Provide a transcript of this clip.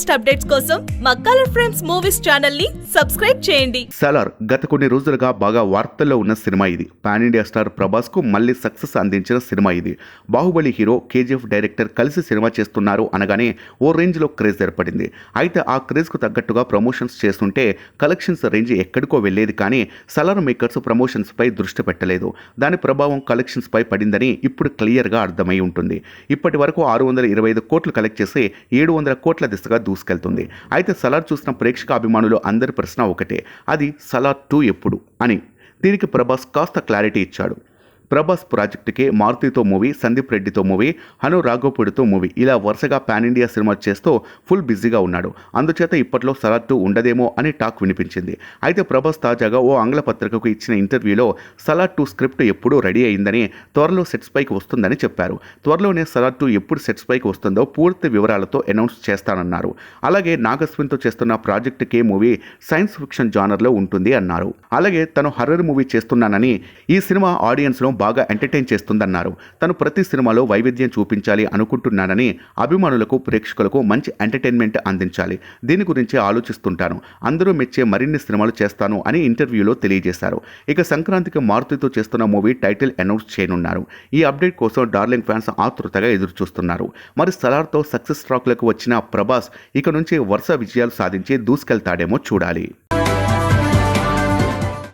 Latest updates కోసం మా colour frames movies ఛానల్ని సబ్స్క్రైబ్ చేయండి. సలార్ గత కొన్ని రోజులుగా బాగా వార్తల్లో ఉన్న సినిమా ఇది. పాన్ ఇండియా స్టార్ ప్రభాస్కు మళ్ళీ సక్సెస్ అందించిన సినిమా ఇది. బాహుబలి హీరో కేజీఎఫ్ డైరెక్టర్ కలిసి సినిమా చేస్తున్నారు అనగానే ఓ రేంజ్లో క్రేజ్ ఏర్పడింది. అయితే ఆ క్రేజ్కు తగ్గట్టుగా ప్రమోషన్స్ చేస్తుంటే కలెక్షన్స్ రేంజ్ ఎక్కడికో వెళ్ళేది కానీ సలార్ మేకర్స్ ప్రమోషన్స్ పై దృష్టి పెట్టలేదు. దాని ప్రభావం కలెక్షన్స్ పై పడిందని ఇప్పుడు క్లియర్గా అర్థమై ఉంటుంది. ఇప్పటి వరకు ఆరు వందల ఇరవై ఐదు కోట్లు కలెక్ట్ చేసి ఏడు వందల కోట్ల దిశగా దూసుకెళ్తుంది. అయితే సలార్ చూసిన ప్రేక్షక అభిమానులు అందరి ప్రశ్న ఒకటే. అది సలార్ టూ ఎప్పుడు? అని. దీనికి ప్రభాస్ కాస్త క్లారిటీ ఇచ్చాడు. ప్రభాస్ ప్రాజెక్టుకి మారుతితో మూవీ సందీప్ రెడ్డితో మూవీ హను రాఘోపుడితో మూవీ. ఇలా వరుసగా పాన్ ఇండియా సినిమా చేస్తూ ఫుల్ బిజీగా ఉన్నాడు. అందుచేత ఇప్పట్లో సలార్ ఉండదేమో అని టాక్ వినిపించింది. అయితే ప్రభాస్ తాజాగా ఓ ఆంగ్ల పత్రికకు ఇచ్చిన ఇంటర్వ్యూలో సలార్ టూ స్క్రిప్ట్ ఎప్పుడూ రెడీ అయిందని త్వరలో సెట్స్ పైకి వస్తుందని చెప్పారు. త్వరలోనే సలార్ టూ ఎప్పుడు సెట్స్ పైకి వస్తుందో పూర్తి వివరాలతో అనౌన్స్ చేస్తానన్నారు. అలాగే నాగస్విన్తో చేస్తున్న project K movie science fiction జానర్లో ఉంటుంది అన్నారు. అలాగే తను హర్రర్ మూవీ చేస్తున్నానని ఈ సినిమా ఆడియన్స్లో బాగా ఎంటర్టైన్ చేస్తుందన్నారు. తను ప్రతి సినిమాలో వైవిధ్యం చూపించాలి అనుకుంటున్నానని అభిమానులకు ప్రేక్షకులకు మంచి ఎంటర్టైన్మెంట్ అందించాలి. దీని గురించి ఆలోచిస్తుంటాను. అందరూ మెచ్చే మరిన్ని సినిమాలు చేస్తాను అని ఇంటర్వ్యూలో తెలియజేశారు. ఇక సంక్రాంతికి మారుతితో చేస్తున్న మూవీ టైటిల్ అనౌన్స్ చేయనున్నారు. ఈ అప్డేట్ కోసం డార్లింగ్ ఫ్యాన్స్ ఆతృతగా ఎదురుచూస్తున్నారు. మరి సలార్తో సక్సెస్ ట్రాక్లకు వచ్చిన ప్రభాస్ ఇక నుంచి వరుస విజయాలు సాధించి దూసుకెళ్తాడేమో చూడాలి.